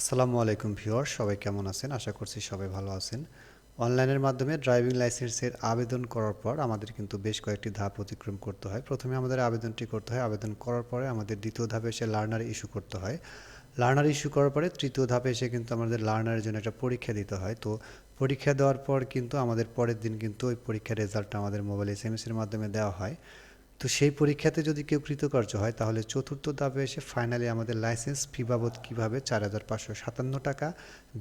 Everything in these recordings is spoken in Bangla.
আসসালামু আলাইকুম ভিউয়ার সবাই কেমন আছেন? আশা করছি সবাই ভালো আছেন। অনলাইনের মাধ্যমে ড্রাইভিং লাইসেন্সের আবেদন করার পর আমাদের কিন্তু বেশ কয়েকটি ধাপ অতিক্রম করতে হয়। প্রথমে আমাদের আবেদনটি করতে হয়। আবেদন করার পরে আমাদের দ্বিতীয় ধাপে এসে লার্নার ইস্যু করতে হয়। লার্নার ইস্যু করার পরে তৃতীয় ধাপে এসে কিন্তু আমাদের লার্নারের জন্য একটা পরীক্ষা দিতে হয়। তো পরীক্ষা দেওয়ার পর কিন্তু আমাদের পরের দিন কিন্তু ওই পরীক্ষার রেজাল্টটা আমাদের মোবাইল এস এর মাধ্যমে দেওয়া হয়। তো সেই পরীক্ষাতে যদি কেউ কৃতকার্য হয়, তাহলে চতুর্থ ধাপে এসে ফাইনালি আমাদের লাইসেন্স ফি বাবদ কীভাবে চার হাজার পাঁচশো সাতান্ন টাকা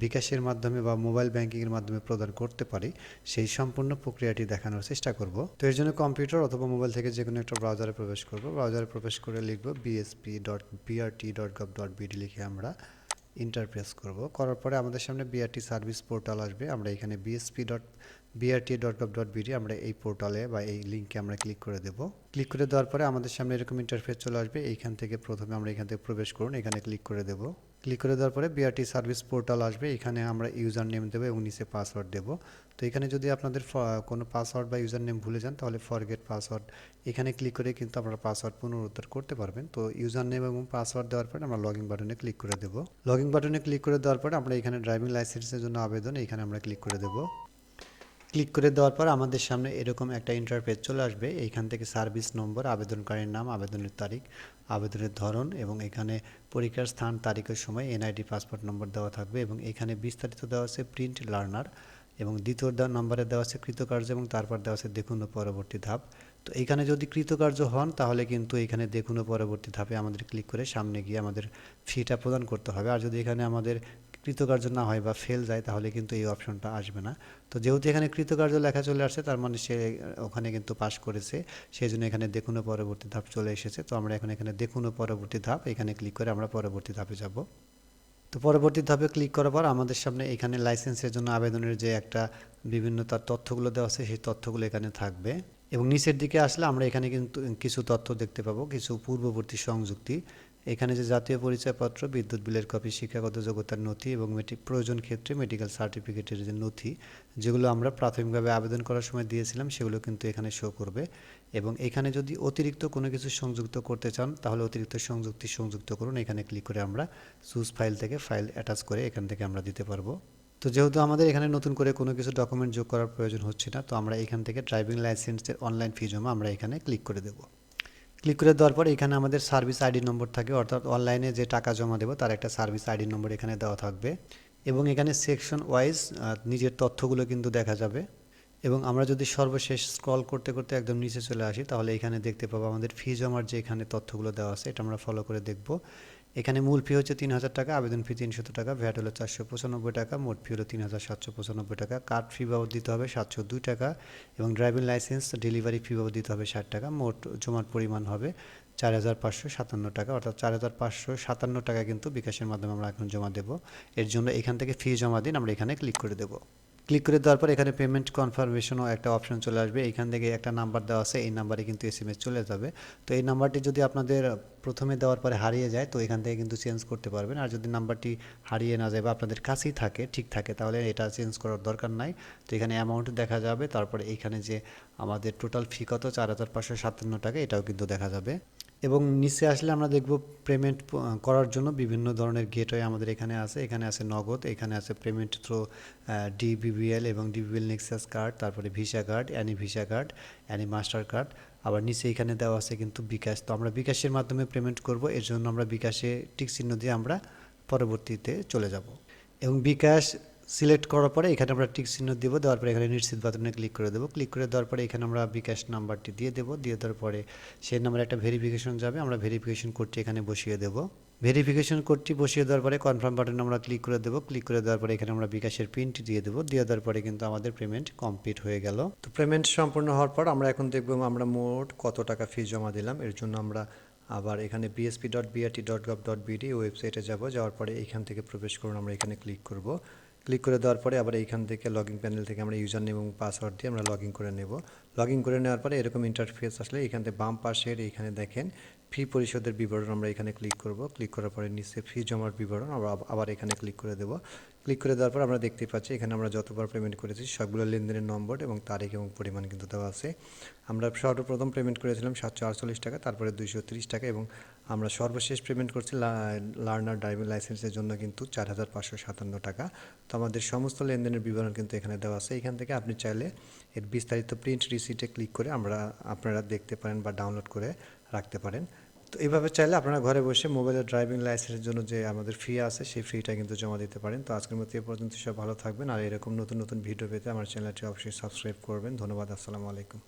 বিকাশের মাধ্যমে বা মোবাইল ব্যাংকিংয়ের মাধ্যমে প্রদান করতে পারি, সেই সম্পূর্ণ প্রক্রিয়াটি দেখানোর চেষ্টা করব। তো এর জন্য কম্পিউটার অথবা মোবাইল থেকে যে কোনো একটা ব্রাউজারে প্রবেশ করব। ব্রাউজারে প্রবেশ করে লিখব BSP dot BRT dot gov dot BD লিখে আমরা ইন্টারপ্রেস করব। করার পরে আমাদের সামনে বিআরটি সার্ভিস পোর্টাল আসবে। আমরা এখানে BSP dot BRT dot gov dot BD আমরা এই পোর্টালে বা এই লিঙ্কে আমরা ক্লিক করে দেব। ক্লিক করে দেওয়ার পরে আমাদের সামনে এরকম ইন্টারফেস চলে আসবে। এইখান থেকে প্রথমে আমরা এখান থেকে প্রবেশ করুন, এখানে ক্লিক করে দেব। ক্লিক করে দেওয়ার পরে বিআরটি সার্ভিস পোর্টাল আসবে। এখানে আমরা ইউজার নেম দেবো এবং নিচে পাসওয়ার্ড দেবো। তো এখানে যদি আপনাদের কোনো পাসওয়ার্ড বা ইউজার নেম ভুলে যান, তাহলে ফরগেট পাসওয়ার্ড এখানে ক্লিক করে কিন্তু আপনারা পাসওয়ার্ড পুনরুদ্ধার করতে পারবেন। তো ইউজার নেম এবং পাসওয়ার্ড দেওয়ার পরে আমরা লগইন বাটনে ক্লিক করে দেবো। লগইন বাটনে ক্লিক করে দেওয়ার পরে আমরা এখানে ড্রাইভিং লাইসেন্সের জন্য আবেদন, এখানে আমরা ক্লিক করে দেবো। ক্লিক করে দেওয়ার পর আমাদের সামনে এরকম একটা ইন্টারফেস চলে আসবে। এইখান থেকে সার্ভিস নম্বর আবেদনকারীর নাম, আবেদনের তারিখ, আবেদনের ধরন এবং এখানে পরীক্ষার স্থান, তারিখের সময় এনআইডি পাসপোর্ট নম্বর দেওয়া থাকবে এবং এখানে বিস্তারিত দেওয়া আছে প্রিন্ট লার্নার এবং দ্বিতীয় দেওয়া নম্বরে দেওয়া আছে কৃতকার্য এবং তারপর দেওয়া আছে দেখুন পরবর্তী ধাপ। তো এখানে যদি কৃতকার্য হন, তাহলে কিন্তু এখানে দেখুন পরবর্তী ধাপে আমাদের ক্লিক করে সামনে গিয়ে আমাদের ফিটা প্রদান করতে হবে। আর যদি এখানে আমাদের কৃতকার্য না হয় বা ফেল যায়, তাহলে কিন্তু এই অপশনটা আসবে না। তো যেহেতু এখানে কৃতকার্য লেখা চলে আসছে, তার মানে সে, ওখানে কিন্তু পাস করেছে। সেই জন্য এখানে দেখুন পরবর্তী ধাপ চলে এসেছে। তো আমরা এখন এখানে দেখুন পরবর্তী ধাপ, এখানে ক্লিক করে আমরা পরবর্তী ধাপে যাব। তো পরবর্তী ধাপে ক্লিক করার পর আমাদের সামনে এখানে লাইসেন্সের জন্য আবেদনের যে একটা বিভিন্ন তার তথ্যগুলো দেওয়া আছে, সেই তথ্যগুলো এখানে থাকবে। এবং নিচের দিকে আসলে আমরা এখানে কিন্তু কিছু তথ্য দেখতে পাবো, কিছু পূর্ববর্তী সংযুক্তি। এখানে যে জাতীয় পরিচয়পত্র, বিদ্যুৎ বিলের কপি, শিক্ষাগত যোগ্যতার নথি এবং প্রয়োজন ক্ষেত্রে মেডিকেল সার্টিফিকেটের যে নথি, যেগুলো আমরা প্রাথমিকভাবে আবেদন করার সময় দিয়েছিলাম, সেগুলো কিন্তু এখানে শো করবে। এবং এখানে যদি অতিরিক্ত কোনো কিছু সংযুক্ত করতে চান, তাহলে অতিরিক্ত সংযুক্তি সংযুক্ত করুন। এখানে ক্লিক করে আমরা চুজ ফাইল থেকে ফাইল অ্যাটাচ করে এখান থেকে আমরা দিতে পারব। তো যেহেতু আমাদের এখানে নতুন করে কোনো কিছু ডকুমেন্ট যোগ করার প্রয়োজন হচ্ছে না, তো আমরা এখান থেকে ড্রাইভিং লাইসেন্সের অনলাইন ফি জমা আমরা এখানে ক্লিক করে দেবো। ক্লিক করে দেওয়ার পর এখানে আমাদের সার্ভিস আইডি নম্বর থাকে, অর্থাৎ অনলাইনে যে টাকা জমা দেবো তার একটা সার্ভিস আইডি নম্বর এখানে দেওয়া থাকবে। এবং এখানে সেকশন ওয়াইজ নিজের তথ্যগুলো কিন্তু দেখা যাবে। এবং আমরা যদি সর্বশেষ স্ক্রল করতে করতে একদম নিচে চলে আসি, তাহলে এখানে দেখতে পাবো আমাদের ফি জমার যে এখানে তথ্যগুলো দেওয়া আছে, এটা আমরা ফলো করে দেখব। এখানে মূল ফি হচ্ছে তিন হাজার টাকা, আবেদন ফি তিনশত টাকা, ভ্যাট হলো চারশো পঁচানব্বই টাকা, মোট ফি হলো তিন হাজার সাতশো পঁচানব্বই টাকা। কার্ড ফি বাবদ দিতে হবে সাতশো দুই টাকা এবং ড্রাইভিং লাইসেন্স, ডেলিভারি ফি বাবদ দিতে হবে ষাট টাকা, মোট জমার পরিমাণ হবে চার হাজার পাঁচশো সাতান্ন টাকা। অর্থাৎ চার হাজার পাঁচশো সাতান্ন টাকা কিন্তু বিকাশের মাধ্যমে আমরা এখন জমা দেবো। এর জন্য এখান থেকে ফি জমা দিন, আমরা এখানে ক্লিক করে দেবো। ক্লিক করে দেওয়ার পর এখানে পেমেন্ট কনফার্মেশনও একটা অপশন চলে আসবে। এখান থেকে একটা নাম্বার দেওয়া আছে, এই নাম্বারে কিন্তু এস চলে যাবে। তো এই নাম্বারটি যদি আপনাদের প্রথমে দেওয়ার পরে হারিয়ে যায়, তো এখান থেকে কিন্তু চেঞ্জ করতে পারবেন। আর যদি নাম্বারটি হারিয়ে না যায় বা আপনাদের কাছেই থাকে, ঠিক থাকে, তাহলে এটা চেঞ্জ করার দরকার নাই। তো এখানে অ্যামাউন্ট দেখা যাবে, তারপরে এখানে যে আমাদের টোটাল ফি কত, চার হাজার পাঁচশো সাতান্ন টাকা, এটাও কিন্তু দেখা যাবে। এবং নিচে আসলে আমরা দেখব পেমেন্ট করার জন্য বিভিন্ন ধরনের গেটওয়ে আমাদের এখানে আছে। এখানে আছে নগদ, এখানে আছে পেমেন্ট থ্রু ডিবিবিএল এবং ডিবিবিএল নেক্সাস কার্ড তারপরে Visa card any Visa card any Mastercard আবার নিচে এখানে দেওয়া আছে কিন্তু বিকাশ। তো আমরা বিকাশের মাধ্যমে পেমেন্ট করব, এর জন্য আমরা বিকাশে টিক চিহ্ন দিয়ে আমরা পরবর্তীতে চলে যাব। এবং বিকাশ সিলেক্ট করার পরে এখানে আমরা টিক চিহ্ন দেবো, দেওয়ার পরে এখানে নিশ্চিত বাটনে ক্লিক করে দেবো। ক্লিক করে দেওয়ার পরে এখানে আমরা বিকাশ নাম্বারটি দিয়ে দেবো। দিয়ে দেওয়ার পরে সেই নাম্বারে একটা ভেরিফিকেশন যাবে, আমরা ভেরিফিকেশন কোডটি এখানে বসিয়ে দেবো। ভেরিফিকেশন কোডটি বসিয়ে দেওয়ার পরে কনফার্ম বাটনে আমরা ক্লিক করে দেবো। ক্লিক করে দেওয়ার পরে এখানে আমরা বিকাশের প্রিন্ট দিয়ে দেবো। দিয়ে দেওয়ার পরে কিন্তু আমাদের পেমেন্ট কমপ্লিট হয়ে গেল। তো পেমেন্ট সম্পূর্ণ হওয়ার পর আমরা এখন দেখব আমরা মোট কত টাকা ফি জমা দিলাম। এর জন্য আমরা আবার এখানে BSP dot BRT dot gov dot BD ওয়েবসাইটে যাব। যাওয়ার পরে এখান থেকে প্রবেশ করুন, আমরা এখানে ক্লিক করব। ক্লিক করে দেওয়ার পরে আবার এইখান থেকে লগইন প্যানেল থেকে আমরা ইউজার নেম এবং পাসওয়ার্ড দিয়ে আমরা লগ করে নেব। লগ করে নেওয়ার পরে এরকম ইন্টারফেস আসলে এখান থেকে বাম পাশের এইখানে দেখেন ফি পরিশোধের বিবরণ আমরা এখানে ক্লিক করব। ক্লিক করার পরে নিচে ফি জমার বিবরণ আমরা আবার এখানে ক্লিক করে দেব। ক্লিক করে দেওয়ার পর আমরা দেখতে পাচ্ছি এখানে আমরা যতবার পেমেন্ট করেছি সবগুলো লেনদেনের নম্বর এবং তারিখ এবং পরিমাণ কিন্তু দেওয়া আছে। আমরা সর্বপ্রথম পেমেন্ট করেছিলাম সাতশো আটচল্লিশ টাকা, তারপরে দুইশো টাকা এবং আমরা সর্বশেষ পেমেন্ট করছি লার্নার ড্রাইভিং লাইসেন্সের জন্য কিন্তু চার হাজার পাঁচশো সাতান্ন টাকা। তো আমাদের সমস্ত লেনদেনের বিবরণ কিন্তু এখানে দেওয়া আছে। এখান থেকে আপনি চাইলে এর বিস্তারিত প্রিন্ট রিসিটে ক্লিক করে আমরা আপনারা দেখতে পারেন বা ডাউনলোড করে রাখতে পারেন। তো এইভাবে চাইলে আপনারা ঘরে বসে মোবাইলের ড্রাইভিং লাইসেন্সের জন্য যে আমাদের ফি আছে, সেই ফিটা কিন্তু জমা দিতে পারেন। তো আজকের মতো এ পর্যন্ত সব ভালো থাকবেন। আর এরকম নতুন নতুন ভিডিও পেতে আমার চ্যানেলটি অবশ্যই সাবস্ক্রাইব করবেন। ধন্যবাদ, আসসালামু আলাইকুম।